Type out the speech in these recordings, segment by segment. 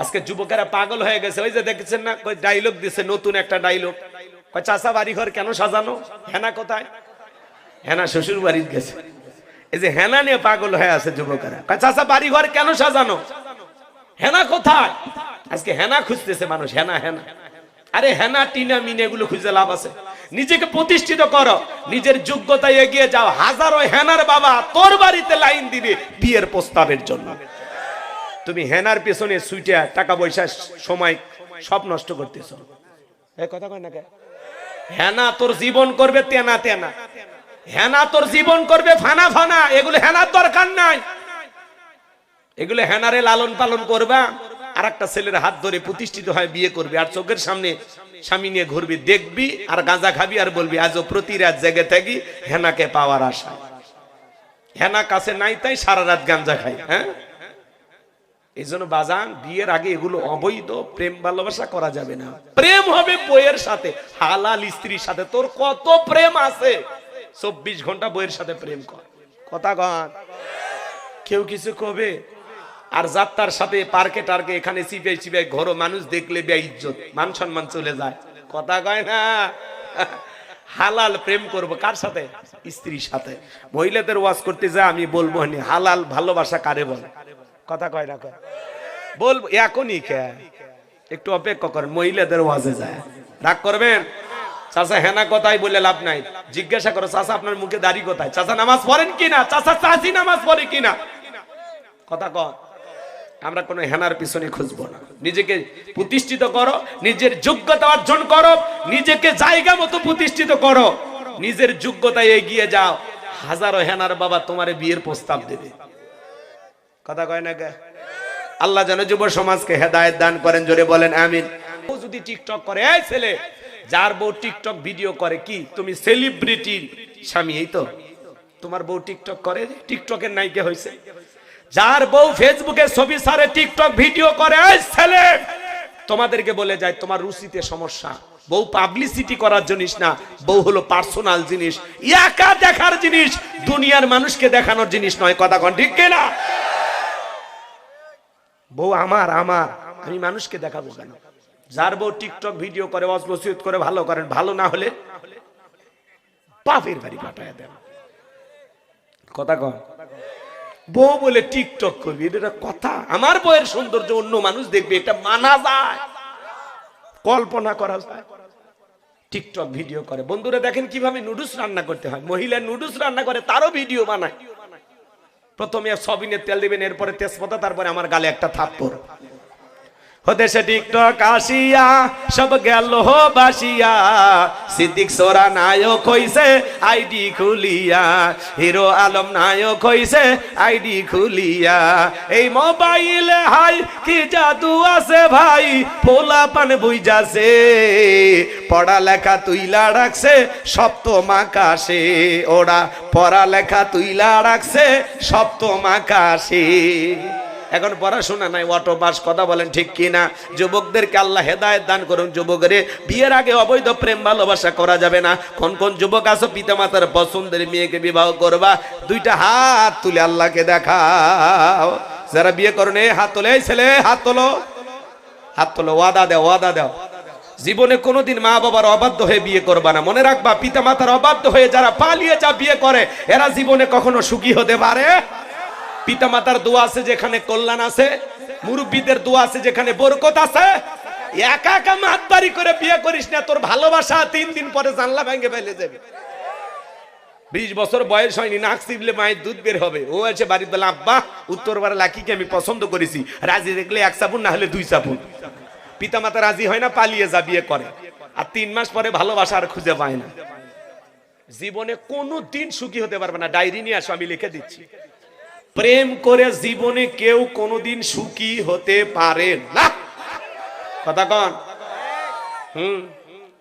আজকে যুবকেরা পাগল হয়ে গেছে, ওই যে দেখছেন না ওই ডাইলগ দিছে, নতুন একটা ডাইলগ কই চাচা বাড়ি ঘর কেন সাজানো? হেনা কোথায়? হেনা শ্বশুর বাড়ির গেছে। এই যে হেনা নিয়ে পাগল হয়ে আছে যুবকেরা। কয় চাচা বাড়ি ঘর কেন সাজানো? হেনা কোথায়? আজকে হেনা খুঁজতেছে মানুষ, হেনা হেনা। আরে হেনা, টিনা, মিনে এগুলো খুঁজে লাভ আছে। নিজেকে প্রতিষ্ঠিত করো, নিজের যোগ্যতায় এগিয়ে যাও। হাজারো হেনার বাবা তোর বাড়িতে লাইন দিবে বিয়ের প্রস্তাবের জন্য। তুমি হেনার পেছনে সুইটে টাকা পয়সা সময় সব নষ্ট করতেছ। এই কথা কয় না? হেনা তোর জীবন করবে তেনা তেনা। হেনা তোর জীবন করবে ফানা ফানা। এগুলো হেনার দরকার নাই। এগুলো হেনারে লালন পালন করবা আর একটা ছেলের হাত ধরে প্রতিষ্ঠিত হয় বিয়ে করবে। আর চোখের সামনে স্বামী নিয়ে ঘুরবি, দেখবি আর গাঁজা খাবি আর বলবি, আজও প্রতি রাত জেগে থাকি হেনাকে পাওয়ার আশা হেনা কাছে নাই তাই সারা রাত গাঞ্জা খাই হ্যাঁ? এই জন্য বাজান বিয়ের আগে এগুলো অবৈধ প্রেম ভালোবাসা করা যাবে না। প্রেম হবে বইয়ের সাথে হালাল স্ত্রীর সাথে। তোর কত প্রেম আছে? চব্বিশ ঘণ্টা বইয়ের সাথে প্রেম কর। কথা কন। কেউ কিছু কবে? আর যাত্রার সাথে পার্কে টার্কে এখানে চিপে চিপে ঘর মানুষ দেখলে বে ইজ্জত মান সম্মান চলে যায়। কথা কয় না? হালাল প্রেম করব কার সাথে? স্ত্রীর সাথে। মহিলাদের ওয়াজ করতে যায় আমি বলব হালাল ভালোবাসা কারে বলে? কথা কয় না কয়। বলব এখনই কে? একটু অপেক্ষা করেন মহিলাদের ওয়াজে যায়। রাগ করবেন? চাচা হেনা কথাই বলে লাভ নাই। জিজ্ঞাসা করো, চাচা আপনার মুখে দাড়ি কোথায়? চাচা নামাজ পড়েন কিনা? চাচা চাচি নামাজ পড়ে কিনা? কথা কন। আমরা কোনো হেনার পিছনে খুঁজবো না। নিজেকে প্রতিষ্ঠিত করো, নিজের যোগ্যতা অর্জন করো, নিজেকে জায়গা মতো প্রতিষ্ঠিত করো। নিজের যোগ্যতায় এগিয়ে যাও। হাজারো হেনার বাবা তোমার বিয়ের প্রস্তাব দেবে। কথা কয় না আল্লাহ যেন যুব সমাজকে হেদায়েত দান করেন, জোরে বলেন আমিন। যদি টিকটক করে, এই ছেলে, যার বউ টিকটক ভিডিও করে কি? তুমি সেলিব্রিটি স্বামী, এই তো? তোমার বউ টিকটক করে? টিকটকের নায়িকা হয়েছে। যার বউ ফেসবুকে ছবি সারে টিকটক ভিডিও করে ছেলে! তোমাদেরকে বলে যায়, তোমার রুচিতে সমস্যা। বউ পাবলিসিটি করার জিনিস না, বউ হলো পার্সোনাল জিনিস। একা দেখার জিনিস, দুনিয়ার মানুষকে দেখানোর জিনিস নয়, কথা কন ঠিক না বউ আমার আমার। আমি মানুষকে দেখাবো কেন? যার বউ টিকটক ভিডিও করে অসবসিয়ত করে, ভালো করেন ভালো না হলে বাপের বাড়ি পাঠায় দেন। কথা কন। বউ বলে টিকটক করবি, এটা কথা। আমার বউয়ের সৌন্দর্য অন্য মানুষ দেখবে, এটা মানা যায়। কল্পনা করা যায়। টিকটক ভিডিও করে। বন্ধুরা দেখেন কীভাবে নুডলস রান্না করতে হয়। মহিলা নুডলস রান্না করে, তারও ভিডিও বানায়। প্রথমে সবিনে তেল দিবেন এরপরে তেজপাতা তারপরে আমার গালে একটা থাপ্পড়। সে টিকটক আসিয়া, সব গেল বাসিয়া। সিদ্দিক সোরা নায়ক হইছে, আইডি খুলিয়া। হিরো আলম নায়ক হইছে, আইডি খুলিয়া। এই মোবাইলে হাই, কি জাদু আছে ভাই? পোলা পান বুঝাছে পড়ালেখা তুইলা রাখছে, সপ্তম আকাশে। ওরা পড়ালেখা তুইলা রাখছে, সপ্তম আকাশে। এখন পড়াশোনা নাই, অটো পাস কথা বলেন ঠিক কিনা? যুবকদেরকে আল্লাহ হেদায়ত দান করুন যুবকরে। বিয়ের আগে অবৈধ প্রেম ভালোবাসা করা যাবে না। কোন কোন যুবক আছো, পিতামাতার পছন্দের মেয়েকে বিবাহ করবা? দুইটা হাত তুলে আল্লাহকে দেখাও। যারা বিয়ে করেন হাত তোলে ছেলে, হাত তোলো। হাত তোলো, ওয়াদা দেও ওয়াদা দেও। জীবনে কোনোদিন মা বাবার অবাধ্য হয়ে বিয়ে করবা না। মনে রাখবা পিতা মাতার অবাধ্য হয়ে যারা পালিয়ে যা বিয়ে করে, এরা জীবনে কখনো সুখী হতে পারে? পিতা মাতার দোয়া আছে যেখানে কল্যাণ আছে, মুরব্বীদের দোয়া আছে যেখানে বরকত আছে। একা একা মাতবাড়ি করে বিয়ে করিস না, তোর ভালোবাসা তিন দিন পরে জানলা ভেঙে ফেলে যাবে। বিশ বছর বয়স হয়নি, নাক চিবলে মায়ের দুধ বের হবে। ও আছে বাড়িতে বলে, আব্বা, উত্তর বারে লাকিকে আমি পছন্দ করেছি। রাজি দেখলে এক চাপুন না হলে দুই চাপুন পিতা মাতা রাজি হয় না, পালিয়ে যা, বিয়ে করে। আর তিন মাস পরে ভালোবাসা আর খুঁজে পায় না। জীবনে কোনো দিন সুখী হতে পারবে না। ডায়েরি নিয়ে আসো, আমি লিখে দিচ্ছি। প্রেম করে জীবনে কেউ কোনোদিন সুখী হতে পারে না। কথা কন। হুম।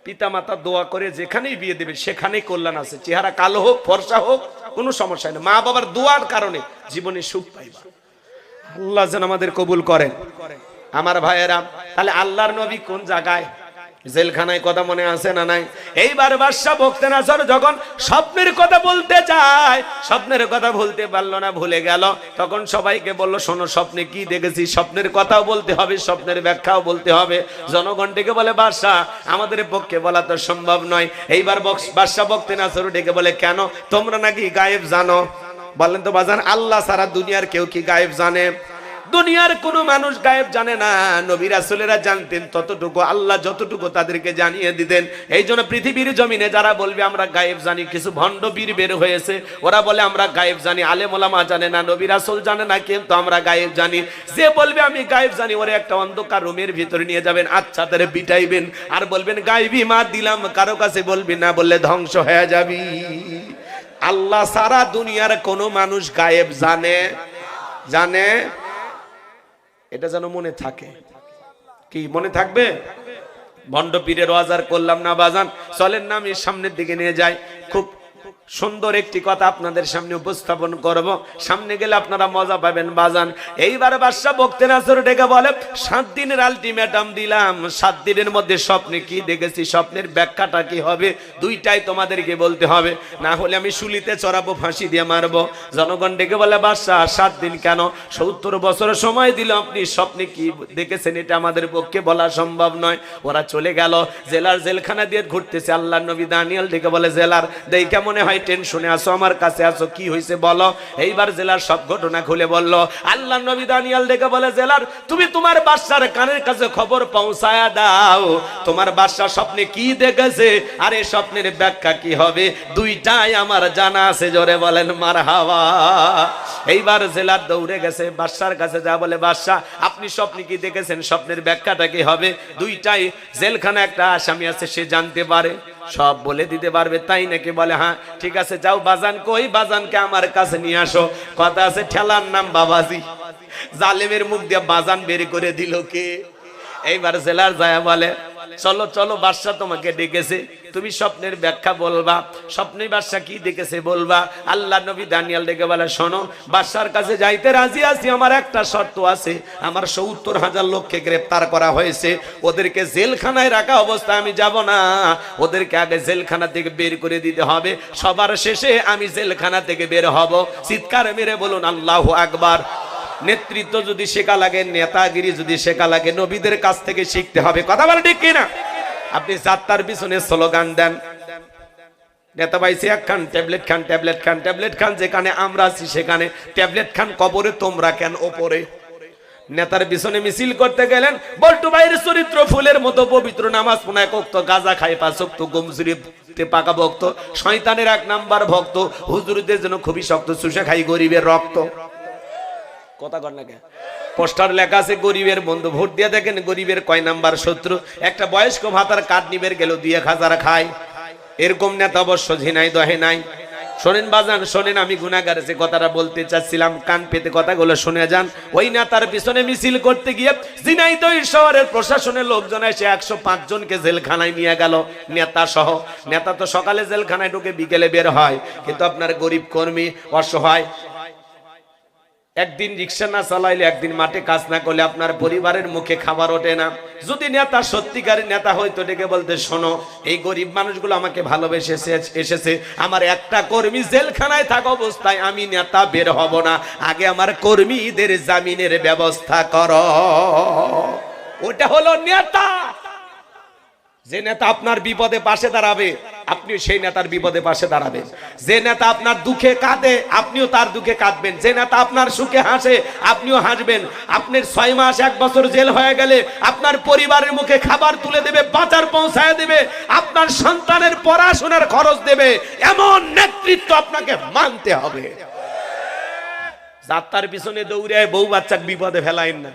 পিতা মাতা দোয়া করে যেখানেই বিয়ে দেবে, সেখানেই কল্যাণ আছে। চেহারা কালো হোক, ফর্সা হোক, কোনো সমস্যা নেই। মা বাবার দোয়ার কারণে জীবনে সুখ পাইবা। আল্লাহ যেন আমাদের কবুল করেন। আমার ভাইয়েরা, তাহলে আল্লাহর নবী কোন জায়গায়? জেলখানায় কথা মনে আছে না নাই? এইবার বাদশাহ বকতে নাসর যখন স্বপ্নের কথা বলতে চায়, স্বপ্নের কথা বলতে পারল না, ভুলে গেল। তখন সবাইকে বলল, শোনো, স্বপ্নে কি দেখেছি? স্বপ্নের কথাও বলতে হবে, স্বপ্নের ব্যাখ্যাও বলতে হবে। জনগণ ডেকে বলে বাদশাহ আমাদের পক্ষে বলা তো সম্ভব নয়। এইবার বাদশাহ বকতে নাসর ডেকে বলে, কেন? তোমরা নাকি গায়েব জানো? বলেন তো, বাজান, আল্লাহ সারা দুনিয়ার কেউ কি গায়েব জানে? দুনিয়ার কোনো মানুষ গায়েব জানে না। নবী রাসূলেরা জানতেন ততটুকু, আল্লাহ যতটুকু তাদেরকে জানিয়ে দিতেন। এই জন্য পৃথিবীর জমিনে যারা বলবে, আমরা গায়েব জানি, কিছু ভণ্ড বীর বের হয়েছে। ওরা বলে, আমরা গায়েব জানি। আলেম ওলামা জানে না, নবী রাসূল জানে না, কিন্তু আমরা গায়েব জানি। যে বলবে, আমি গায়েব জানি, ওরে একটা অন্ধকার রুমের ভিতরে নিয়ে যাবেন আচ্ছা তারে বিটাইবেন আর বলবেন গায়েবী মা দিলাম, কারও কাছে বলবি না, বললে ধ্বংস হয়ে যাবি। আল্লাহ সারা দুনিয়ার কোনো মানুষ গায়েব জানে? জানে? এটা যেন মনে থাকে। কি, মনে থাকবে? ভণ্ড পীরের ওয়াজার করলাম না, বাজান। চলেন না, আমি সামনের দিকে নিয়ে যাই। খুব সুন্দর একটি কথা আপনাদের সামনে উপস্থাপন করব। সামনে গেলে আপনারা মজা পাবেন, বাজান। এইবার বাদশাহ বক্তের আসর ডেকে বলে, সাত দিনের আলটিমেটাম দিলাম। সাত দিনের মধ্যে স্বপ্নে কি দেখেছি, স্বপ্নের ব্যাখ্যাটা কি হবে, দুইটাই তোমাদেরকে বলতে হবে। না হলে আমি শুলিতে চড়াবো, ফাঁসি দিয়ে মারবো। জনগণ ডেকে বলে, বাদশাহ, সাত দিন কেন? সত্তর বছর সময় দিল, আপনি স্বপ্নে কি দেখেছেন, এটা আমাদের পক্ষে বলা সম্ভব নয়। ওরা চলে গেল, জেলার জেলখানা দিয়ে ঘুরতেছে আল্লাহ নবী দানিয়াল ডেকে বলে, জেলার, দেখে মনে হয় টেনশনে আসো আমার কাছে আসো কি হয়েছে বলো? এইবার জেলার সব ঘটনা খুলে বলল। আল্লাহ নবী দানিয়াল ডেকে বলে, জেলার, তুমি তোমার বাদশার কানের কাছে খবর পৌঁছায়া দাও। তোমার বাদশা স্বপ্নে কি দেখেছে? আর এই স্বপ্নের ব্যাখ্যা কি হবে? দুইটাই আমার জানা আছে, জোরে বলেন মার হাওয়া এইবার জেলার দৌড়ে গেছে, বাদশার কাছে যা বলে, বাদশা, আপনি স্বপ্নে কি দেখেছেন? স্বপ্নের ব্যাখ্যাটা কি হবে? দুইটাই জেলখানা একটা আসামি আছে, সে জানতে পারে। সব বলে দিতে পারবে, তাই নাকি বলে হ্যাঁ ঠিক আছে, যাও বাজান, কই বাজানকে আমার কাছে নিয়ে আসো। কথা আছে ঠেলার নাম বাবাজি। জালেমের মুখ দিয়ে বাজান বের করে দিল কে? এইবার জেলার যায় বলে চলো চলো বাদশাহ তোমাকে ডেকেছে। তুমি স্বপ্নের ব্যাখ্যা বলবা। স্বপ্নে বাদশাহ কি দেখেছে বলবা? আল্লাহ নবী দানিয়াল ডেকে বলে, শোনো, বাদশার কাছে যাইতে রাজি আছি, আমার একটা শর্ত আছে। আমার সত্তর হাজার লোককে গ্রেপ্তার করা হয়েছে। ওদেরকে জেলখানায় রাখা অবস্থায় আমি যাব না। ওদেরকে আগে জেলখানা থেকে বের করে দিতে হবে। সবার শেষে আমি জেলখানা থেকে বের হব। চিৎকার মেরে বলুন, আল্লাহ আকবার। নেতৃত্ব যদি শেখা লাগে, নেতাগিরি যদি শেখা লাগে, নবীদের কাছ থেকে শিখতে হবে। কথা বলে ঠিক কিনা? আপনি যাত্রার পিছনে স্লোগান দেন। নেতা পাইছে এক খান, ট্যাবলেট খান ট্যাবলেট খান ট্যাবলেট খান, যেখানে আমরা আছি সেখানে। ট্যাবলেট খান কবরে, তোমরা কেন ওপরে? নেতার পিছনে মিছিল করতে গেলেন। বল্টু ভাইয়ের চরিত্র, ফুলের মতো পবিত্র নামাজ পোনায় কক্ত গাজা খাই পাশক্ত গমজুরি পাকা ভক্ত, শয়তানের এক নাম্বার ভক্ত, হুজুরদের জন্য খুবই শক্ত, চুষে খাই গরিবের রক্ত। কথা কর না কেন? পোস্টার লেখা আছে, গরিবের বন্ধু, ভোট দিয়ে দেখেন গরিবের কয় নাম্বার শত্রু। একটা বয়স্ক ভাতার কাঠ নিবের গেল দুই এক হাজার খায়। এরকম নেতা অবশ্য ঝিনাই দহে নাই। শোনেন বাজান, শোনেন, আমি গুনাগার যে কথাটা বলতে চাচ্ছিলাম, কান পেতে কথাগুলো শুনে যান। ওই নেতার পিছনে মিছিল করতে গিয়ে ঝিনাইদহ শহরের প্রশাসনের লোকজন এসে একশো পাঁচ জনকে জেলখানায় নিয়ে গেল নেতা সহ নেতা তো সকালে জেলখানায় ঢুকে বিকেলে বের হয়, কিন্তু আপনার গরিব কর্মী অসহায়। একদিন রিক্সা না চালাইলে একদিন মাঠে কাজ না করলে আপনার পরিবারের মুখে খাবার ওঠে না। যদি নেতা সত্যিকারের নেতা হয়তো ডেকে বলতে শোনো, এই গরিব মানুষগুলো আমাকে ভালোবেসে এসেছে। আমার একটা কর্মী জেলখানায় থাকা অবস্থায় আমি নেতা বের হব না। আগে আমার কর্মীদের জামিনের ব্যবস্থা করো। ওটা হলো নেতা। যে নেতা আপনার বিপদে পাশে দাঁড়াবে আপনিও সেই নেতার বিপদে পাশে দাঁড়াবেন। যে নেতা আপনার দুঃখে কাঁদে, আপনিও তার দুঃখে কাঁদবেন। যে নেতা আপনার সুখে হাসে, আপনিও হাসবেন। আপনার ছয় মাস, এক বছর জেল হয়ে গেলে আপনার পরিবারের মুখে খাবার তুলে দেবে, বাজার পৌঁছায় দেবে, আপনার সন্তানের পড়াশোনার খরচ দেবে। এমন নেতৃত্ব আপনাকে মানতে হবে। যাত্রার পিছনে দৌড়ে বউ বাচ্চাকে বিপদে ফেলাইন না।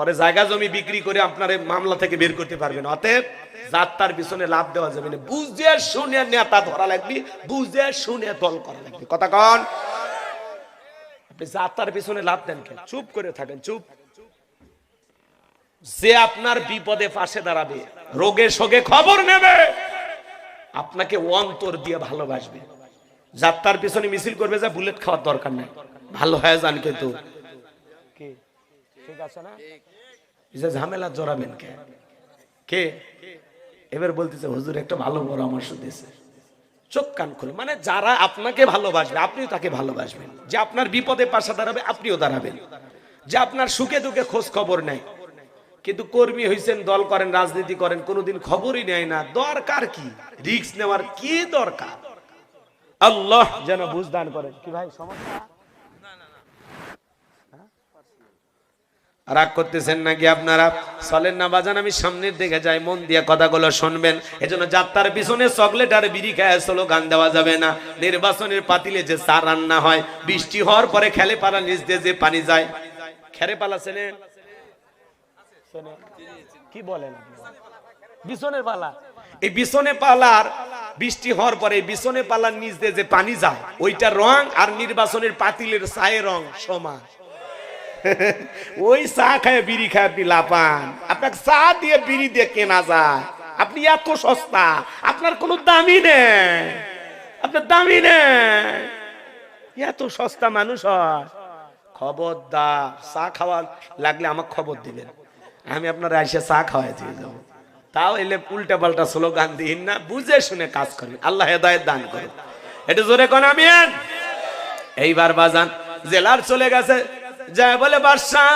পরে জায়গা জমি বিক্রি করে আপনার মামলা থেকে বের করতে পারবেন। অতএব যাত্রার পিছনে লাভ দেওয়া যাবে না। বুঝে শুনে নেতা ধরা লাগবে, বুঝে শুনে দল করা লাগবে। কথা কন। আপনি যাত্রার পিছনে লাভ দেন কেন? চুপ করে থাকেন, চুপ। যে আপনার বিপদে পাশে দাঁড়াবে, রোগে শোকে খবর নেবে, আপনাকে অন্তর দিয়ে ভালোবাসবে। যাত্রার পিছনে মিছিল করবে যা বুলেট খাওয়ার দরকার নাই। ভালো হয়ে যান কিন্তু। ঠিক আছে না? যে ঝামেলা জড়াবেন কে? কে? এবার বলতেছে হুজুর একটা ভালো পরামর্শ দিয়েছে। চোখ কান খুলে। মানে যারা আপনাকে ভালোবাসবে আপনিও তাকে ভালোবাসবেন। যে আপনার বিপদে পাশে দাঁড়াবে আপনিও দাঁড়াবেন। যে আপনার সুখে দুঃখে খোঁজ খবর নেয়। কিন্তু কর্মী হয়েছেন দল করেন রাজনীতি করেন কোনোদিন খবরই নেয় না। দরকার কি? রিস্ক নেওয়ার কি দরকার? আল্লাহ যেন বুঝদান করেন। কি ভাই সমস্যা? রাগ করতেছেন নাকি আপনারা? চলেন না বাজান, আমি সামনের দিকে যাই, মন দিয়ে কথাগুলো শুনবেন। এজন্য যাত্রার পিছনে চকলেট আর বিড়ি খায় স্লোগান দেওয়া যাবে না। নির্বাচনের পাতিলে যে চা রান্না হয়, বৃষ্টি হওয়ার পরে খেলে পালা নিচ দিয়ে যে পানি যায়। খেরে পালা চেনেন? কি বলেন বিছনের পালা। এই বিছনে পালার বৃষ্টি হওয়ার পরে বিছনে পালার নিচ দিয়ে যে পানি যায়, ওইটা রং আর নির্বাচনের পাতিলের ছায়ে রং সমান। ওই চা খায় বিড়ি খায় আপনি লাপান আপনাকে চা দিয়ে বিড়ি দিয়ে কেনা যায়। আপনি এত সস্তা, আপনার কোনো দামি নেই। আপনার দামি নেই। এত সস্তা মানুষ হয়। খবরদার, চা খাওয়া লাগলে আমাকে খবর দিবেন। আমি আপনার আইসে চা খাওয়াই দিয়ে যাব। তাও এলে উল্টা পাল্টা স্লোগান দিন না, বুঝে শুনে কাজ করেন। আল্লাহ হেদায়ত দান করুন। এটা জোরে কোন আমি এইবার বাজান, জেলার চলে গেছে। যায় বলে বাদশাহ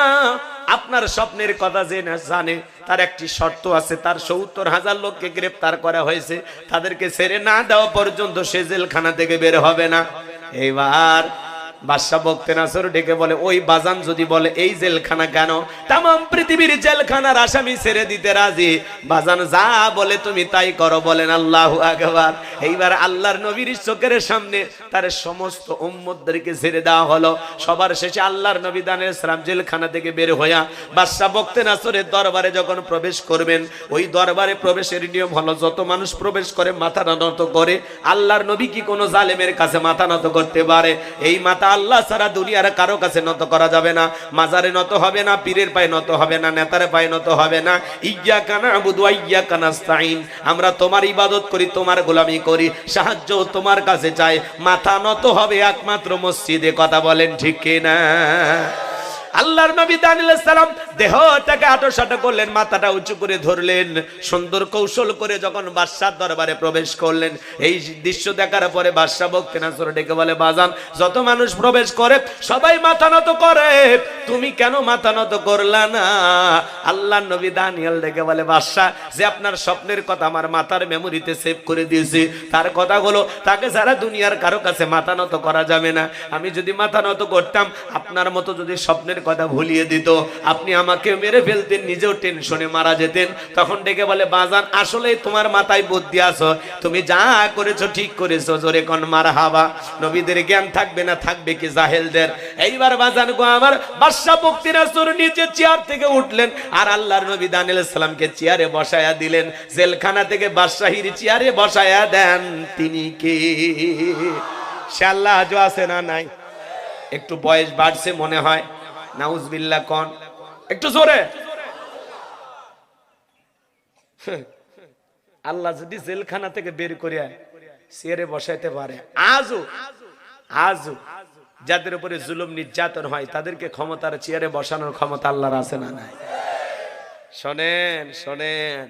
আপনার স্বপ্নের কথা যে জানে, তার একটি শর্ত আছে। তার সত্তর হাজার লোককে গ্রেপ্তার করা হয়েছে। তাদেরকে ছেড়ে না দেওয়া পর্যন্ত সে জেলখানা থেকে বের হবে না। এইবার বাদশাহ বক্তে নাসর ডেকে বলে, ওই বাজান যদি বলে, এই জেলখানা কেন? তাম পৃথিবীর জেলখানার আসামি ছেড়ে দিতে রাজি। বাজান, যা বলে তুমি তাই করো বলেন আল্লাহ আকবার। এইবার আল্লাহর নবীর চোখের সামনে তার সমস্ত উম্মদদেরকে ছেড়ে দেওয়া হলো। সবার শেষে আল্লাহর নবী দানের ইসলাম জেলখানা থেকে বের হইয়া বাদশাহ বক্তে নাসরের দরবারে যখন প্রবেশ করবেন, ওই দরবারে প্রবেশের নিয়ম হলো, যত মানুষ প্রবেশ করে, মাথা নত করে, আল্লাহর নবী কি কোনো জালেমের কাছে মাথা নত করতে পারে? এই মাথা আল্লাহ সারা দুনিয়ার কারও কাছে নত করা যাবে না, মাজারে নত হবে না, পীরের পায়ে নত হবে না, নেতার পায়ে নত হবে না। ইয়া কানা আবুদু ইয়া কানাস্তাইন আমরা তোমার ইবাদত করি, তোমার গোলামি করি, সাহায্য তোমার কাছে চাই। মাথা নত হবে একমাত্র মসজিদে, কথা বলেন ঠিক কিনা? আল্লাহর নবী দানিল সালাম দেহটাকে আটোসাটো করলেন, মাথাটা উঁচু করে ধরলেন, সুন্দর কৌশল করে যখন বাদশাহ দরবারে প্রবেশ করলেন, এই দৃশ্য দেখার পরে বাদশাহ বক্তে নাসর ডেকে বলে, বাজান, যত মানুষ প্রবেশ করে, সবাই মাথা নত করে। তুমি কেন মাথা নত করলা না? আল্লাহ নবী দানিয়াল ডেকে বলে, বাদশাহ, যে আপনার স্বপ্নের কথা আমার মাথার মেমোরিতে সেভ করে দিয়েছি, তার কথা হলো তাকে সারা দুনিয়ার কারও কাছে মাথা নত করা যাবে না। আমি যদি মাথা নত করতাম, আপনার মতো যদি স্বপ্নের কথা ভুলিয়ে দিত। আপনি আমাকে মেরে ফেলতেন, নিজেও টেনশনে মারা যেতেন। তখন ডেকে বলে, বাজান আসলে তোমার মাথায় বুদ্ধি আছো। তুমি যা করেছ, ঠিক করেছ। জোরে কন মার হাবা নবীদের জ্ঞান থাকবে না, থাকবে কি জাহেলদের? এইবার বাজান গো, আমার বাদশা বাদশাহ বক্তিরাসুর নিচে চেয়ার থেকে উঠলেন আর আল্লাহর নবী দানিল সালামকে চেয়ারে বসায়া দিলেন। জেলখানা থেকে বাদশাহীর চেয়ারে বসায়া দেন তিনি কে? সে আল্লাহ আজও আছে না নাই? একটু বয়স বাড়ছে মনে হয়। নাউজবিল্লা কন। একটু জোরে। আল্লাহ যদি জেলখানা থেকে বের করে চেয়ারে বসাইতে পারে। আজও আজও যাদের উপরে জুলুম নির্যাতন হয় তাদেরকে ক্ষমতার চেয়ারে বসানোর ক্ষমতা আল্লাহর আছে না নাই? শোনেন শোনেন।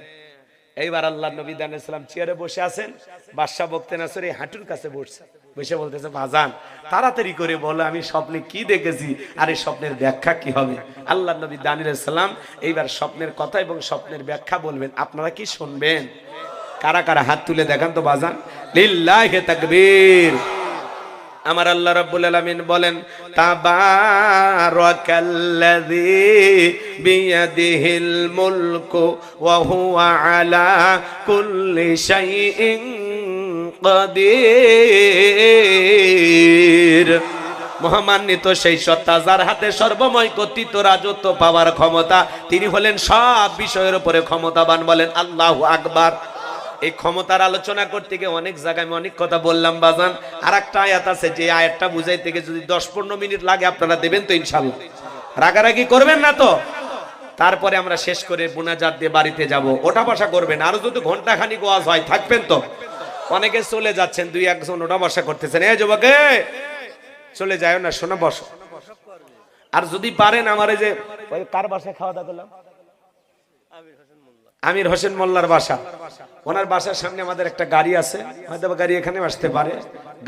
এইবার আল্লাহ নবী দান ইসলাম চেয়ারে বসে আছেন বাদশাহ বক্তে নাসর এই হাঁটুর কাছে বসছে। বসে বলতেছে বাজান তাড়াতাড়ি করে বলো, আমি স্বপ্নে কি দেখেছি আর এই স্বপ্নের ব্যাখ্যা কি হবে? আল্লাহ নবী দানির সালাম এইবার স্বপ্নের কথা এবং স্বপ্নের ব্যাখ্যা বলবেন। আপনারা কি শুনবেন? কারা কারা হাত তুলে দেখান তো বাজান লিল্লাহে তাকবীর। আমার আল্লাহ রাব্বুল আলামিন বলেন, তাবারাকাল্লাযী বিয়াদিহিল মুলকু ওয়া হুয়া আলা কুল্লি শাইইন কাদির। মহামান্বিত সেই সত্তা যার হাতে সর্বময় কর্তৃত্ব রাজত্ব পাওয়ার ক্ষমতা, তিনি হলেন সব বিষয়ের উপরে ক্ষমতাবান বলেন আল্লাহ আকবার। এই ক্ষমতার আলোচনা করতে গিয়ে অনেক জায়গায় আমি অনেক কথা বললাম বাজান। আর একটা আয়াত আছে, যে আয়াতটা বুঝাইতে গিয়ে যদি দশ পনেরো মিনিট লাগে আপনারা দেবেন তো ইনশাল্লাহ। রাগারাগি করবেন না তো? তারপরে আমরা শেষ করে বুনাজাত দিয়ে বাড়িতে যাব। ওটা বসা করবেন। আরও যদি ঘণ্টা খানিক ওয়াজ হয়, থাকবেন তো? অনেকে চলে যাচ্ছেন, দুই একজন ওটা বসা করতেছেন। এই যুবকে, চলে যায় না, শোনা, বসো। আর যদি পারেন আমার এই যে কার বাসায় খাওয়া দাওয়া করলাম? আমির হোসেন মোল্লার বাসা। ওনার বাসার সামনে আমাদের একটা গাড়ি আছে, হয়তো গাড়ি এখানে আসতে পারে।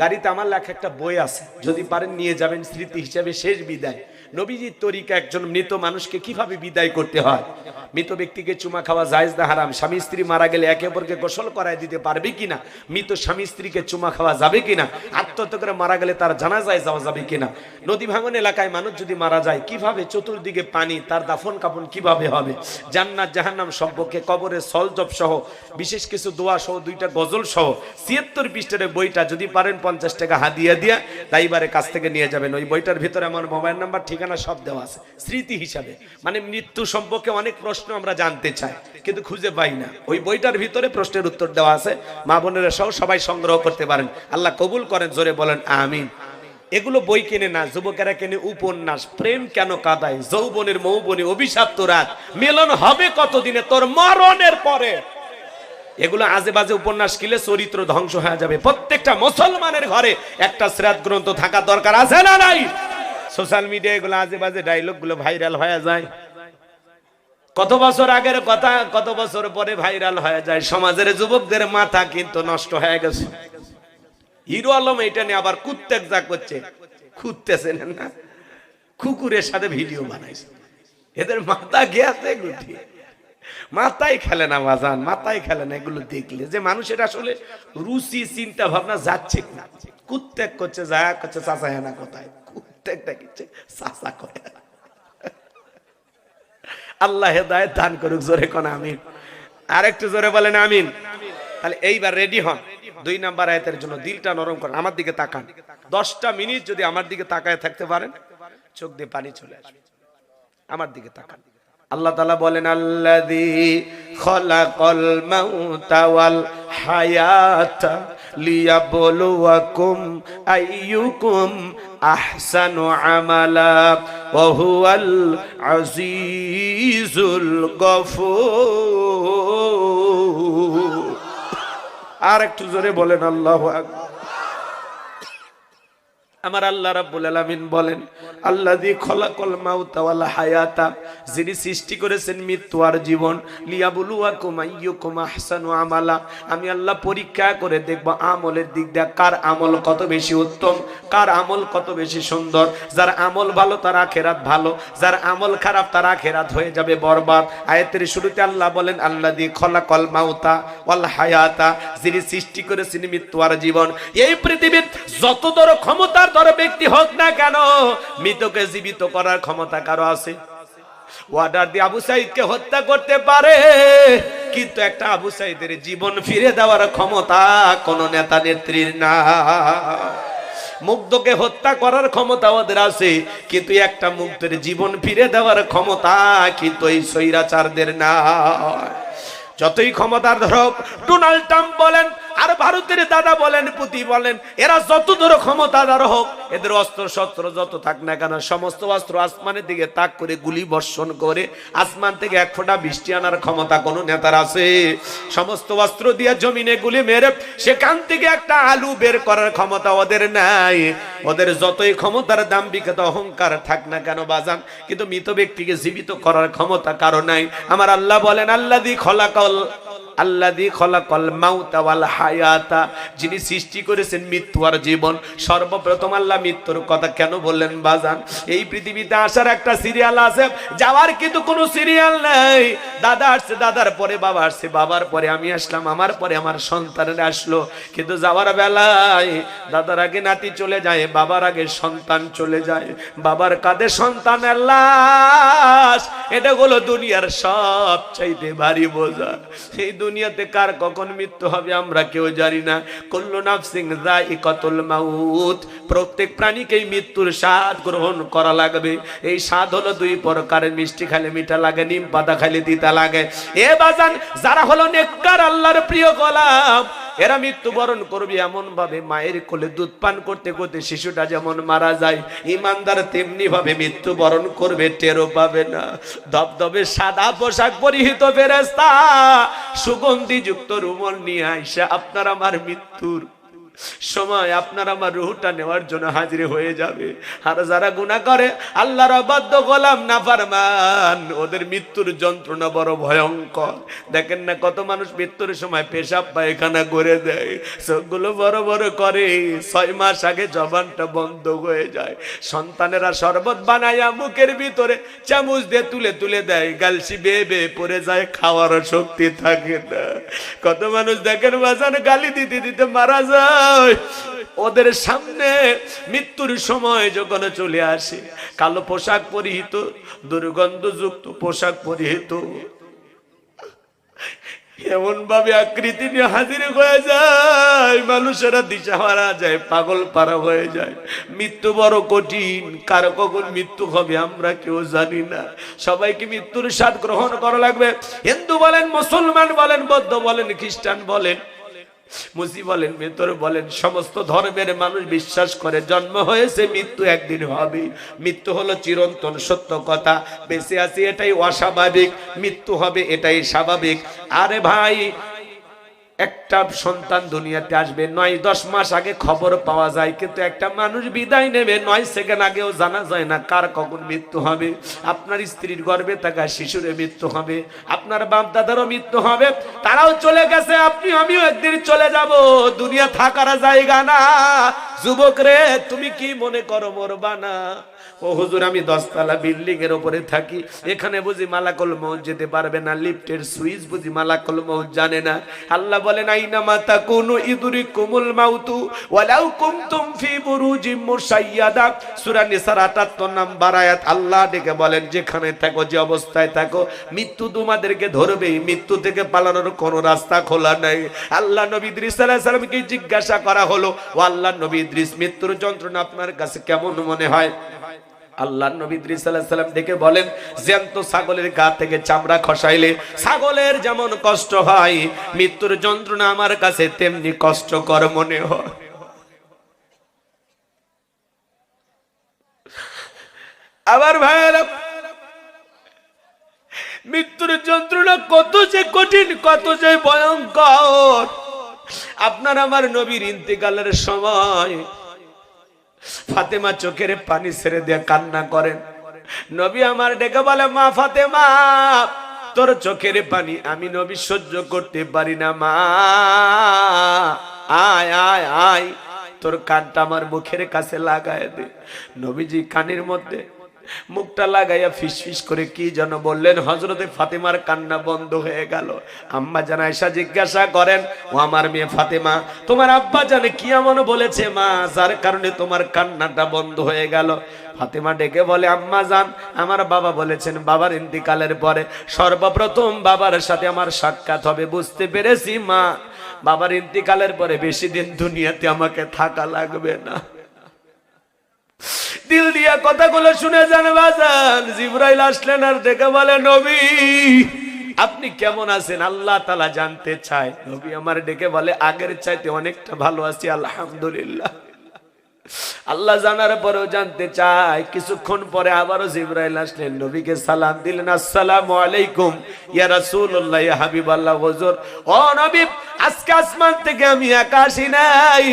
গাড়িতে আমার লেখা একটা বই আছে, যদি পারেন নিয়ে যাবেন, স্মৃতি হিসাবে শেষ বিদায়। নবীজির তরিকা একজন মৃত মানুষকে কীভাবে বিদায় করতে হয়? মৃত ব্যক্তিকে চুমা খাওয়া জায়েজ না হারাম? স্বামী স্ত্রী মারা গেলে একে অপরকে গোসল করায় দিতে পারবে কিনা? মৃত স্বামী স্ত্রীকে চুমা খাওয়া যাবে কিনা? আত্মহত্যা করে মারা গেলে তার জানাজায় যাওয়া যাবে কিনা? নদী ভাঙন এলাকায় মানুষ যদি মারা যায়, কীভাবে চতুর্দিকে পানি, তার দাফন কাপন কীভাবে হবে? জান্নাত, জাহান্নাম সম্পর্কে কবরের সলজব সহ, বিশেষ কিছু দোয়া সহ, দুইটা গজল সহ, ছিয়াত্তর পৃষ্ঠের বইটা যদি পারেন, পঞ্চাশ টাকা হাদিয়া দিয়া তাইবারে কাছ থেকে নিয়ে যাবেন। ওই বইটার ভিতরে আমার মোবাইল নাম্বার ঠিকানা সব দেওয়া আছে, স্মৃতি হিসাবে। মানে মৃত্যু সম্পর্কে অনেক প্রশ্ন আমরা জানতে চাই, কিন্তু খুঁজে পাই না। ওই বইটার ভিতরে প্রশ্নের উত্তর দেওয়া আছে, মা বোনেরা সহ সবাই সংগ্রহ করতে পারেন। আল্লাহ কবুল করেন, জোরে বলেন, আমিন। এগুলো বই কেনে না, যুবকেরা কেনে উপন্যাস, প্রেম কেন কাদায়? যৌবনের মৌবনে, অভিশাপ্ত রাত। মিলন হবে কতদিনে? তোর মরণের পরে। এগুলো আজে বাজে উপন্যাস কিলে চরিত্র ধ্বংস হয়ে যাবে। প্রত্যেকটা মুসলমানের ঘরে একটা শ্রাদ গ্রন্থ থাকা দরকার আছে না নাই? সোশ্যাল মিডিয়া এগুলো আজে বাজে ডায়লগগুলো ভাইরাল হয়ে যায়। কত বছর আগের কথা, কত বছর পরে ভাইরাল হয়ে যায়। সমাজের যুবকদের মাথা কিন্তু নষ্ট হয়ে গেছে। হিরো আলম এটা নিয়ে আবার কুত্তেক যা করছে। খুঁজতেছেন না কুকুরের সাথে ভিডিও বানাইছে। এদের মাথা এগুলো দিয়ে মাথায় খেলে না বাজান মাথায় খেলে না এগুলো দেখলে। যে মানুষের আসলে রুচি, চিন্তা ভাবনা যাচ্ছে না। কুত্তেক করছে, যা করছে চাচা হেনা কোথায়? করে। আল্লাহ হেদায়ত দান করুক, জোরে কোন আমিন। আর একটু জোরে বলেন আমিন। তাহলে এইবার রেডি হন। দুই নাম্বার জন্য দিলটা নরম করেন, আমার দিকে তাকান। দশটা মিনিট যদি আমার দিকে তাকায় থাকতে পারেন, চোখ দিয়ে পানি চলে আসবে। আমার দিকে তাকান। আল্লাহ তালা বলেন আল্লাদি খলাকল মাউতা ওয়াল হায়াতা লিয়াবলুয়াকুম আইয়ুকুম আহসানু আমালা ওয়া হুয়াল আজিজুল আর একটু জোরে বলেন আল্লাহু আকবার। আমার আল্লাহ রাব্বুল আলামিন বলেন, আল্লাযী খলাকাল মাউতা ওয়াল হায়াতা যিনি সৃষ্টি করেছেন মৃত্যু আর জীবন, লিয়াবলুয়াকুম আইয়ুকুম আহসানু আমালা আমি আল্লাহ পরীক্ষা করে দেখব আমলের দিক দিয়ে কার আমল কত বেশি উত্তম, কার আমল কত বেশি সুন্দর। যার আমল ভালো, তার আখেরাত ভালো। যার আমল খারাপ, তার আখেরাত হয়ে যাবে বরবাদ। আয়াতের শুরুতে আল্লাহ বলেন, আল্লাযী খলাকাল মাউতা ওয়াল হায়াতা যিনি সৃষ্টি করেছেন মৃত্যু আর জীবন। এই পৃথিবীর যত বড় ক্ষমতার ধর ব্যক্তি হোক না কেন, মৃতকে জীবিত করার ক্ষমতা কারও আছে? ওয়ার্ডার দিয়ে আবু সাইদকে হত্যা করতে পারে, কিন্তু একটা আবু সাইদের জীবন ফিরে দেওয়ার ক্ষমতা কোন নেতা নেত্রীর না। মুগ্ধকে হত্যা করার ক্ষমতা ওদের আছে, কিন্তু একটা মুগ্ধের জীবন ফিরে দেওয়ার ক্ষমতা কিন্তু এই সৈরাচারদের না যতই ক্ষমতার ধরক, ডোনাল্ড ট্রাম্প বলেন আর ভারতের দাদা বলেন, পুতি বলেন, এরা যত ধরো ক্ষমতাদার হোক, এদের অস্ত্র শস্ত্র যত থাক না কেন, সমস্ত অস্ত্র আসমানের দিকে তাক করে গুলি বর্ষণ করে আসমান থেকে এক ফোঁটা বৃষ্টি আনার ক্ষমতা কোনো নেতার আছে। সমস্ত অস্ত্র দিয়ে জমিনে গুলি মেরে সেখান থেকে একটা আলু বের করার ক্ষমতা ওদের নাই। ওদের যতই ক্ষমতার দাম বিখ্যাত অহংকার থাক না কেন, বাজান, কিন্তু মৃত ব্যক্তিকে জীবিত করার ক্ষমতা কারও নাই। আমার আল্লাহ বলেন আল্লাহ দি খলাকল আল্লাদি খলাকল মাউতা ওয়াল হায়াতা। যিনি সৃষ্টি করেছেন মৃত্যু আর জীবন, সর্বপ্রথম আল্লাহ মৃত্যুর কথা কেন বললেন বাজান? এই পৃথিবীতে আসার একটা সিরিয়াল আছে, যাওয়ার কিন্তু কোনো সিরিয়াল নেই। দাদা আসছে, দাদার পরে বাবা আসছে, বাবার পরে আমি আসলাম, আমার পরে আমার সন্তানের আসলো। কিন্তু যাওয়ার বেলায় দাদার আগে নাতি চলে যায়, বাবার আগে সন্তান চলে যায়। বাবার কাঁধে সন্তানের লাশ। এটা হলো দুনিয়ার সব চাইতে ভারী বোঝা। এই দুনিয়াতে কার কখন মৃত্যু হবে আমরা কেউ জানি না। কল্লু নাফসিং যাই কতল মাউত। প্রত্যেক প্রাণীকেই মৃত্যুর স্বাদ গ্রহণ করা লাগবে। এই স্বাদ হলো দুই প্রকারের মিষ্টি খালে মিঠা লাগে, নিম পাতা খালে দিতা লাগে। এ বাজান, যারা হলো নেককার, আল্লাহর প্রিয় গোলাম এরা মৃত্যুবরণ করবে এমন ভাবে মায়ের কোলে দুধ পান করতে করতে শিশুটা যেমন মারা যায়, ইমানদার তেমনি ভাবে মৃত্যুবরণ করবে টেরো পাবে না। দবদবে সাদা পোশাক পরিহিত ফেরেস্তা সুগন্ধি যুক্ত রুমল নিয়ে আইসা, আপনার আমার মৃত্যুর সময় আপনার আমার রুহটা নেওয়ার জন্য হাজির হয়ে যাবে। আর যারা গুণা করে, আল্লাহর অবাধ্য গোলাম না ফারমান, ওদের মৃত্যুর যন্ত্রণা বড় ভয়ঙ্কর। দেখেন না কত মানুষ মৃত্যুর সময় পেশাব পায়খানা করে দেয়। সবগুলো বড় বড় করে, ছয় মাস আগে জবানটা বন্ধ হয়ে যায়। সন্তানেরা শরবত বানাইয়া মুখের ভিতরে চামচ দিয়ে তুলে তুলে দেয়। গালসি বেয়ে বেয়ে পড়ে যায় খাওয়ার শক্তি থাকে না। কত মানুষ দেখেন বাজান গালি দিতে দিতে মারা যায়। ওদের সামনে মৃত্যুর সময় যখন চলে আসে, কালো পোশাক পরিহিত, দুর্গন্ধযুক্ত পোশাক পরিহিত। এমন ভাবে আকৃতি নিয়ে হাজির হয়ে যায়, মানুষেরা দিশা হারা যায়, পাগল পারা হয়ে যায়। মৃত্যু বড় কঠিন, কার কখন মৃত্যু হবে আমরা কেউ জানি না। সবাইকে মৃত্যুর স্বাদ গ্রহণ করা লাগবে। হিন্দু বলেন, মুসলমান বলেন, বৌদ্ধ বলেন, খ্রিস্টান বলেন মুসি বলেন, ভেতরে বলেন, সমস্ত ধর্মের মানুষ বিশ্বাস করে জন্ম হয়েছে, মৃত্যু একদিন হবে। মৃত্যু হলো চিরন্তন সত্য কথা। বেঁচে আছি এটাই অস্বাভাবিক, মৃত্যু হবে এটাই স্বাভাবিক। আরে ভাই একটা সন্তান দুনিয়াতে আসবে, নয়, দশ মাস আগে খবর পাওয়া যায়, কিন্তু একটা মানুষ বিদায় নেবে, নয় সেকেন্ড আগেও জানা যায় না কার কখন মৃত্যু হবে। আপনার স্ত্রীর গর্বে থাকা শিশুরে মৃত্যু হবে, আপনার বাপ দাদারও মৃত্যু হবে, তারাও চলে গেছে আপনি আমিও একদিন চলে যাব। দুনিয়া থাকার জায়গা না। যুবক রে তুমি কি মনে করো মরবা না ও হুজুর, আমি দশতলা বিল্ডিং এর উপরে থাকি। এখানে বুঝি মালাকল মৌত যেতে পারবে না, লিফটের সুইচ বুঝি মালাকল মৌত জানে না। আল্লাহ বলেন, আইনা মাতা কোন ইদুরি কুমুল মাউতু, ওয়ালাউ কুমতুম ফি বুরুজিম মুসাইয়াদা সূরা নিসার 78 নাম্বার আয়াত, আল্লাহ ডেকে বলেন, যেখানে থাকো, যে অবস্থায় থাকো, মৃত্যু তোমাদেরকে ধরবেই। মৃত্যু থেকে পালানোর কোনো রাস্তা খোলা নাই। আল্লাহ নবী ইদ্রিস আলাইহিস সালামকে জিজ্ঞাসা করা হলো, ও আল্লাহ নবী ইদ্রিস মৃত্যুর যন্ত্রণা আপনার কাছে কেমন মনে হয়? আল্লাহ নবী ইদ্রিস আলাইহিস সালাম দেখে বলেন, জ্যান্ত ছাগলের গা থেকে চামড়া খসাইলে ছাগলের যেমন কষ্ট হয়, মৃত্যুর যন্ত্রণা আমার কাছে তেমনি কষ্টকর মনে হয়। আবার ভাইয়েরা, মৃত্যুর যন্ত্রণা কত যে কঠিন, কত যে ভয়ঙ্কর। আপনার আমার নবীর ইন্তেকালের সময় ফাতেমা চোখের পানি ছেড়ে দিয়ে কান্না করেন। নবী আমার ডেকে বলে, মা ফাতেমা, তোর চোখের পানি আমি নবী সহ্য করতে পারি না, মা। আয় আয় আয়, তোর কানটা আমার মুখের কাছে লাগায় দে। নবীজি কানের মধ্যে মুখটা লাগাইয়া ফিস ফিস করে কি যেন বললেন হজরতে ফাতেমার কান্না বন্ধ হয়ে গেল। আম্মা জান আয়সা জিজ্ঞাসা করেন, ও আমার মেয়ে ফাতেমা, তোমার আব্বা জানে কি এমন বলেছে মা, যার কারণে তোমার কান্নাটা বন্ধ হয়ে গেল? ফাতেমা ডেকে বলে, আম্মা জান, আমার বাবা বলেছেন বাবার ইন্তিকালের পরে সর্বপ্রথম বাবার সাথে আমার সাক্ষাৎ হবে, বুঝতে পেরেছি মা। বাবার ইন্তিকালের পরে বেশি দিন দুনিয়াতে আমাকে থাকা লাগবে না। দিল দিয়া কথাগুলো শুনে যান বাজান। জিব্রাইল আসলেন আর ডেকে বলে, নবী, আপনি কেমন আছেন? আল্লাহ তালা জানতে চায়। নবী আমার ডেকে বলে, আগের চাইতে অনেকটা ভালো আছি, আলহামদুলিল্লাহ। আল্লাহ জানার পরেও জানতে চায়, কিছুক্ষণ পরে আবারও জিব্রাইল আসলেন, নবীকে সালাম দিলেন, আসসালামু আলাইকুম, ইয়া রাসূলুল্লাহ, ইয়া হাবিবাল্লাহ, হুজুর। ও নবী, আজকে আসমান থেকে আমি আসি নাই।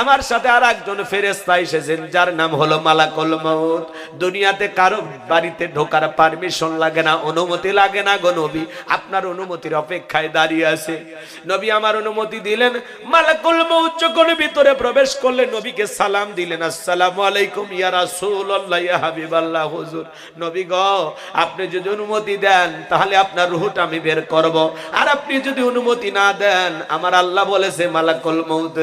আমার সাথে আর একজন ফেরেশতা এসেছেন, যার নাম হলো মালাকুল মউত। দুনিয়াতে কারও বাড়িতে ঢোকার পারমিশন লাগে না, অনুমতি লাগে না গো নবী। আপনার অনুমতির অপেক্ষায় দাঁড়িয়ে আছে। নবী আমার অনুমতি দিলেন, মালাকুল মউত যখন ভিতরে প্রবেশ করলেন, নবীকে সালাম দিলেন, আসসালামু আলাইকুম, ইয়া রাসূলুল্লাহ, ইয়া হাবিবাল্লাহ, হুজুর। নবী গো, আপনি যদি অনুমতি দেন, তাহলে আপনার রূহটা আমি বের করব। আর আপনি যদি অনুমতি না দেন, আমার আল্লাহ বলেছে, মালাকুল মউত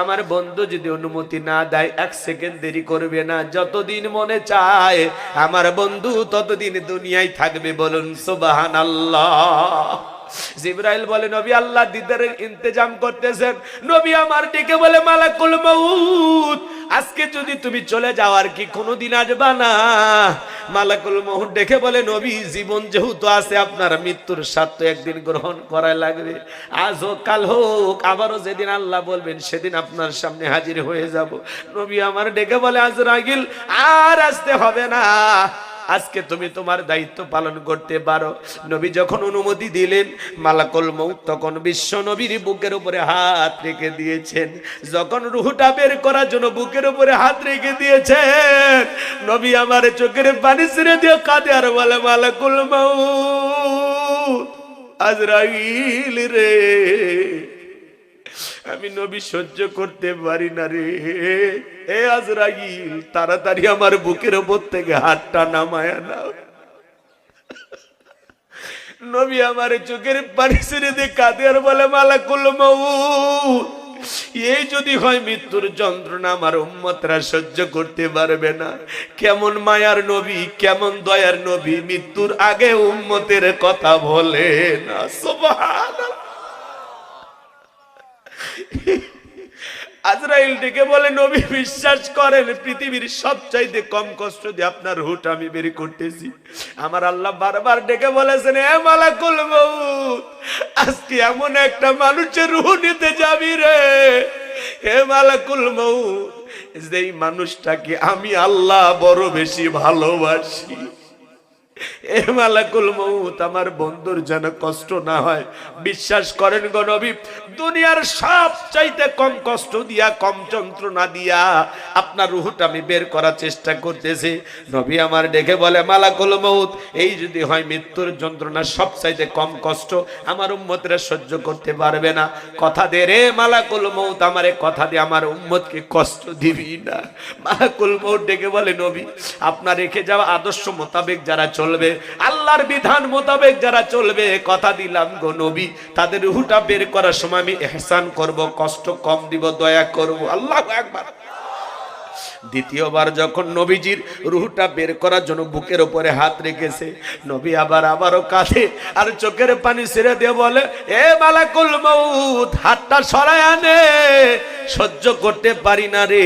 আমার বন্ধু যদি অনুমতি না দেয়, এক সেকেন্ড দেরি করবে না। যতদিন মনে চায়, আমার বন্ধু ততদিন দুনিয়ায় থাকবে, বলুন সুবাহান আল্লাহ জিব্রাইল বলে, নবী আল্লাহ দিদারের ইন্তজাম করতেছেন। নবী আমার ডেকে বলে, মালাকুল মউত, আজকে যদি তুমি চলে যাও, আর কি কোনোদিন আসবা না? মালাকুল মউত ডেকে বলে, নবী, জীবন যেহেতু আছে, আপনার মৃত্যুর স্বাদ তো একদিন গ্রহণ করা লাগবে। আজ হোক, কাল হোক, আবারও যেদিন আল্লাহ বলবেন, সেদিন আপনার সামনে হাজির হয়ে যাব। নবী আমার ডেকে বলে, আজ রাগিল, আর আসতে হবে না। আজকে তুমি তোমার দায়িত্ব পালন করতে পারো। নবী যখন অনুমতি দিলেন, মালাকুল মৌত তখন বিশ্ব নবীর বুকের উপরে হাত রেখে দিয়েছেন। যখন রুহুটা বের করার জন্য বুকের উপরে হাত রেখে দিয়েছেন, নবী আমার চোখের পানি ছেড়ে দিয়ে কাঁদে, আর বলে মালাকুল মৌত আজরাইল রে আমি নবী সহ্য করতে পারি না রে। এ আজরাইল, তাড়াতাড়ি আমার বুকের ওপর থেকে হাতটা নামায় নাও। নবী আমার চোখের পানি ছেড়ে দিয়ে কাঁদে আর বলে, মালাকুল মৌত এই যদি হয় মৃত্যুর যন্ত্রণা আমার উম্মতরা সহ্য করতে পারবে না। কেমন মায়ার নবী, কেমন দয়ার নবী, মৃত্যুর আগে উম্মতের কথা বলে না। সুবহানাল্লাহ। আজরাইল ডেকে বলে, নবী, বিশ্বাস করেন, পৃথিবীর সবচাইতে কম কষ্ট দিয়ে আপনার হুট আমি বের করতেছি। আমার আল্লাহ বারবার ডেকে বলেছেন, এ মালাকুল মউত, আজকে এমন একটা মানুষের রুহ নিতে যাবি রে। হে মালাকুল মউত, যেই মানুষটাকে আমি আল্লাহ বড় বেশি ভালোবাসি আমার বন্ধুর যেন কষ্ট না হয়। বিশ্বাস করেন গো নবী, দুনিয়ার সব চাইতে কম কষ্ট দিয়া, কম যন্ত্রণা দিয়া আপনার রুহটা আমি বের করার চেষ্টা করতেছি। নবী আমার ডেকে বলে, মালাকুল মৌত এই যদি হয় মৃত্যুর যন্ত্রণা সব চাইতে কম কষ্ট, আমার উম্মতরা সহ্য করতে পারবে না। কথা দে রে মালাকুল মৌত আমারে কথা দে, আমার উম্মতকে কষ্ট দিবি না। মালাকুল মৌত ডেকে বলে, নবী, আপনার রেখে যাওয়া আদর্শ মোতাবেক যারা চলবে। আল্লাহর বিধান মোতাবেক যারা চলবে, কথা দিলাম গো নবী, তাদের হুটা বের করার সময় আমি এহসান করব, কষ্ট কম দিব, দয়া করব। আল্লাহ একবার দ্বিতীয়বার যখন নবীজির রুহটা বের করার জন্য বুকের উপরে হাত রেখেছে, নবী আবার আবারও কাঁধে আর চোখের পানি ছেড়ে দিয়ে বলে, এ মালাকুল মউত, হাতটা সরায় আনে, সহ্য করতে পারি না রে।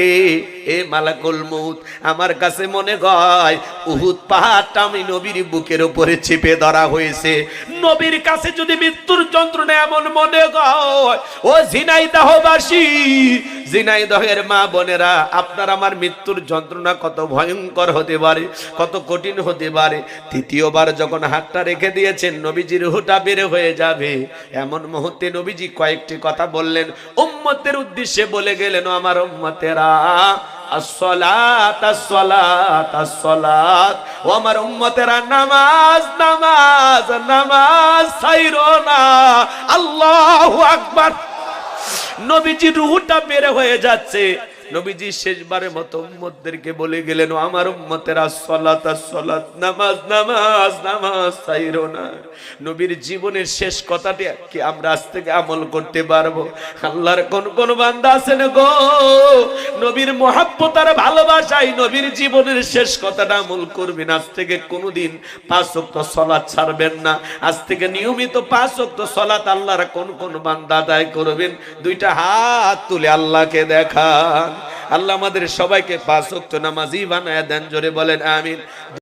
এ মালাকুল মউত, আমার কাছে মনে হয় উহুদ পাহাড়টা আমি নবীর বুকের উপরে চেপে ধরা হয়েছে। নবীর কাছে যদি মৃত্যুর যন্ত্রণা এমন মনে হয়, ও ঝিনাইদাহবাসী, ঝিনাইদহের মা বোনেরা, আপনার আমার মৃত্যুর যন্ত্রণা কত ভয়ঙ্কর হতে পারে, কত কঠিন হতে পারে। তৃতীয়বার যখন হাতটা রেখে দিয়েছেন, নবীজির হুটা বের হয়ে যাবে। এমন মুহূর্তে নবীজি কয়েকটি কথা বললেন। উম্মতের উদ্দেশ্যে বলে গেলেন, আমার উম্মতেরা, আসসালাত আসসালাত আসসালাত। নবীজি রুহুটা বের হয়ে যাচ্ছে। নবীজি শেষবারের মতো উম্মতদেরকে বলে গেলেন, "ও আমার উম্মতেরা, সলাত সলাত, নামাজ নামাজ নামাজ চাইরো না। নবীর জীবনের শেষ কথাটি কি আমরা আজ থেকে আমল করতে পারব? আল্লাহর কোন কোন বান্দা আছেন গো? নবীর মহাব্বত আর ভালোবাসাই নবীর জীবনের শেষ কথাটা আমল করবেন। আজ থেকে কোনোদিন পাঁচ ওয়াক্ত সলাৎ ছাড়বেন না। আজ থেকে নিয়মিত পাঁচ ওয়াক্ত সলাৎ আল্লাহর কোন কোন বান্দা আদায় করবেন। দুইটা হাত তুলে আল্লাহকে দেখান। আল্লাহ আমাদের সবাইকে পাঁচ নামাজি বানায় দেন জোরে বলেন আমিন।